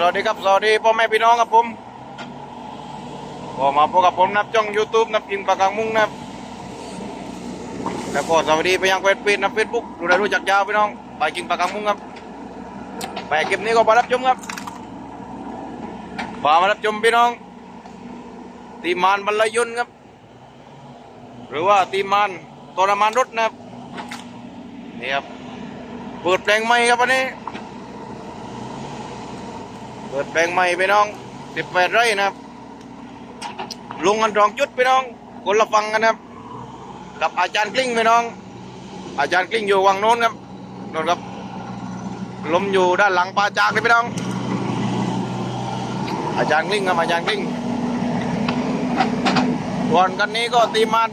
สวัสดีครับสวัสดีพ่อแม่พี่น้องครับผมก็มาพบกับผมนับช่อง YouTube นับกินปากกางมุ้งนะแล้วก็สวัสดีไปยังเฟซบุ๊กนับเฟซบุ๊กดูได้รู้จักยาวพี่น้อง ไปกินปากกางมุ้งครับ ไปคลิปนี้ก็มารับชมครับมามารับชมพี่น้อง ตีมานบรรลยุนครับ หรือว่าตีมานทรมานรถนะครับนี่ครับเปิดเพลงใหม่ครับวันนี้ เปิดแปลงใหม่ไปน้องสิบแปดไร่นะครับ ลงกันสองจุดไปน้อง คนละฟังกันนะครับ กับอาจารย์กลิ้งไปน้อง อาจารย์กลิ้งอยู่วังโน้นครับโน้นครับ ลมอยู่ด้านหลังปลาจากเลยไปน้อง อาจารย์กลิ้งครับอาจารย์กลิ้งส่วนกันนี้ก็ตีมัน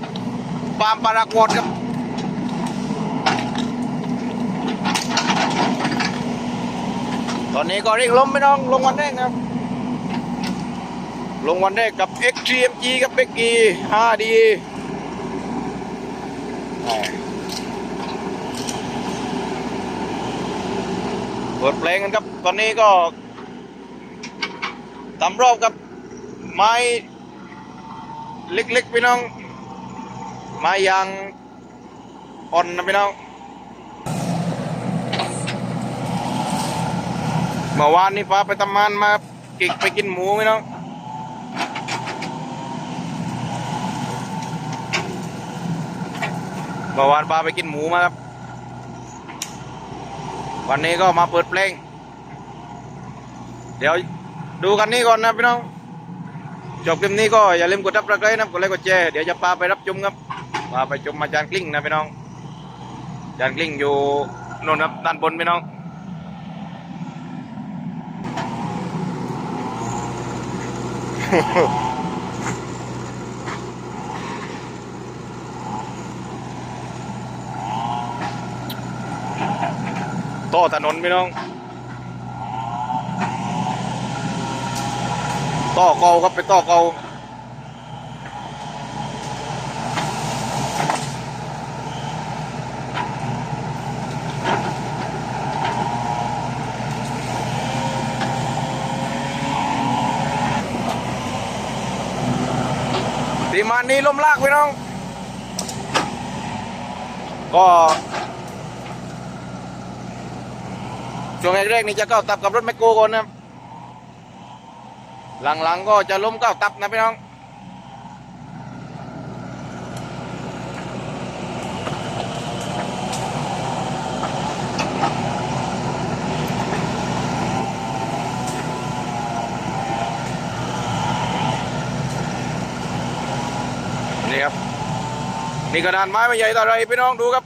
ปามปารากวดครับ ตอนนี้ก็เร่งล้มไม่น้องลงวันแรกครับ ลงวันแรกกับ XTMG กับเบกกี้ 5D เปิดเพลงกันครับ ตอนนี้ก็ตามรอบกับไม้เล็กๆพี่น้อง ไม้ยางอ่อนนะพี่น้อง เมื่อวานนี้พาไปทำงานมากิกไปกินหมูไหมน้องเมื่อวานพาไปกินหมูมาครับ วันนี้ก็มาเปิดเพลง เดี๋ยวดูกันนี้ก่อนนะพี่น้อง จบคลิปนี้ก็อย่าลืมกดรับสไครต์นะกดไลค์กดแชร์เดี๋ยวจะพาไปรับชมครับพาไปชมอาจารย์กลิ้งนะพี่น้องอาจารย์กลิ้งอยู่โน่นครับด้านบนพี่น้อง ต่อถนนพี่น้องต่อเกาครับไปต่อเกา ตีมันนี้ล้มลากพี่น้อง ก็ช่วงแรกๆนี่จะก้าวตับกับรถแมคโครก่อนนะหลังๆก็จะล้มก้าวตับนะพี่น้อง นี่กระดานไม้ไม่ใหญ่เท่าไรพี่น้องดูครับ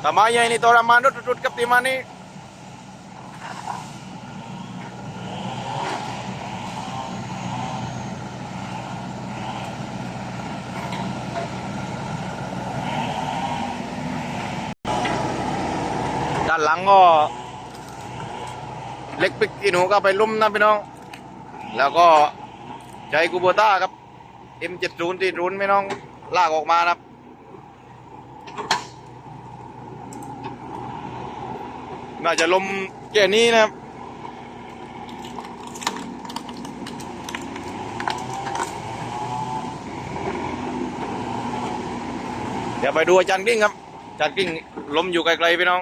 แต่ไม้ใหญ่นี่ทรมานรุดๆกับตีมานี่ด้านหลังก็เล็กปิกอินหูก็ไปลุ่มนะพี่น้อง แล้วก็ใจกูโบต้าครับ M70 ที่รุนพี่น้องลากออกมานะครับ น่าจะลมแค่นี้นะครับเดี๋ยวไปดูอาจารย์กลิ้งครับอาจารย์กลิ้งล้มอยู่ไกลๆพี่น้อง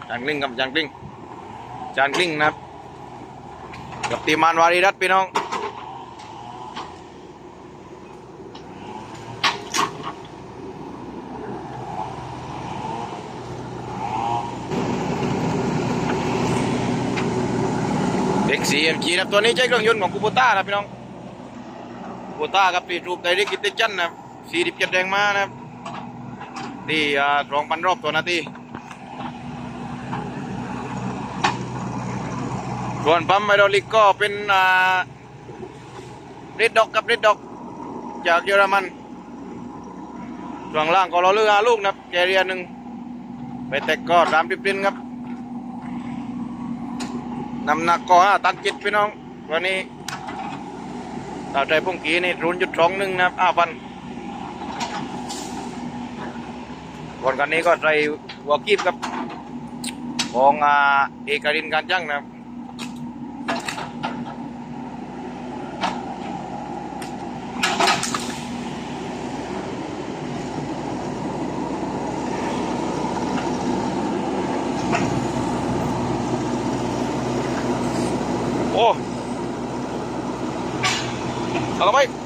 อาจารย์กลิ้งครับอาจารย์กลิ้งอาจารย์กลิ้งนะครับ กับตีมานวารีรัตน์พี่น้อง CMG นะครับตัวนี้ใช้เครื่องยนต์ของคูโบต้านะพี่น้องคูโบต้าครับปีรูปไดรกกิตจันนะครับ47แรงม้านะครับที่อ่าสองพันรอบต่อนาทีส่วนปั๊มไฮดรอลิกก็เป็นอ่าเรดด็อกกับเรดด็อกจากเยอรมันส่วนล่างก็รอเรือห้าลูกนะแกเรียหนึ่งไปแตกก็สามสิบลินครับ น้ำหนักก็ห้าตันจิตพี่น้องวันนี้ตาใจพุ่งกีนี่รุนจุดสองหนึ่งนะครับอ้าพันก่อนกันนี้ก็ใจวัวกีบครับของอเอกรินการจ้างนะครับ โอ้เอาละไป